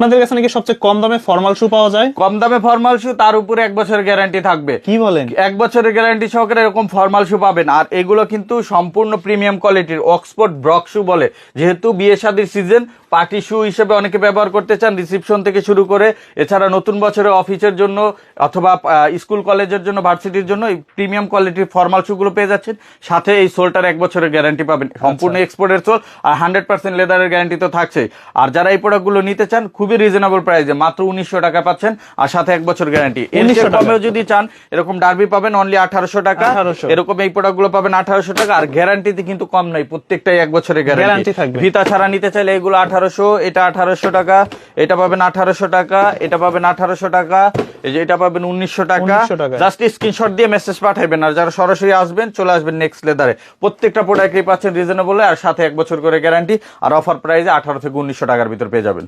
আপনাদের কাছে নাকি সবচেয়ে কম দামে ফর্মাল শু পাওয়া যায়? কম দামে ফর্মাল শু তার উপরে এক বছরের গ্যারান্টি থাকবে। কি বলেন? এক বছরের গ্যারান্টি সহকারে এরকম ফর্মাল শু পাবেন। আর এগুলো কিন্তু সম্পূর্ণ প্রিমিয়াম কোয়ালিটির অক্সফোর্ড ব্রক শু বলে। যেহেতু বিয়ে শাদির সিজন পার্টি শু হিসেবে অনেকে ব্যবহার করতে চান রিসিপশন থেকে শুরু করে এছাড়া নতুন বছরে অফিসের জন্য অথবা স্কুল কলেজের জন্য ভার্সিটির জন্য এই প্রিমিয়াম কোয়ালিটির ফর্মাল শুগুলো পেয়ে যাচ্ছেন। সাথে এই সোলটার এক বছরের গ্যারান্টি পাবেন। সম্পূর্ণ এক্সপোর্টের সোল আর হান্ড্রেড পার্সেন্ট লেদারের গ্যারান্টি তো থাকছেই। আর যারা এই প্রোডাক্টগুলো নিতে চান খুবই রিজনেবল প্রাইসে মাত্র উনিশশো টাকা পাচ্ছেন আর সাথে এক বছর গ্যারান্টি। এর 1900 চেয়ে টাকা। যদি চান এরকম ডার্বি পাবেন অনলি আঠারোশো টাকা। 1800 এরকম এই প্রোডাক্টগুলো পাবেন আঠারোশো টাকা। আর গ্যারান্টিতে কিন্তু কম নাই প্রত্যেকটাই এক বছরের গ্যারান্টি থাকবে। ফিতা ছাড়া নিতে চাইলে এগুলো আঠারোশো এটা আঠারোশো টাকা এটা পাবেন আঠারোশো টাকা এটা পাবেন আঠারোশো টাকা এই যে এটা পাবেন উনিশশো টাকা। জাস্ট স্ক্রিনশট দিয়ে মেসেজ পাঠাবেন আর যারা সরাসরি আসবেন চলে আসবেন নেক্সট লেদারে প্রত্যেকটা প্রোডাক্টই পাচ্ছেন রিজনেবল আর সাথে এক বছর করে গ্যারান্টি আর অফার প্রাইসে আঠারো থেকে উনিশশো টাকার ভিতর পেয়ে যাবেন।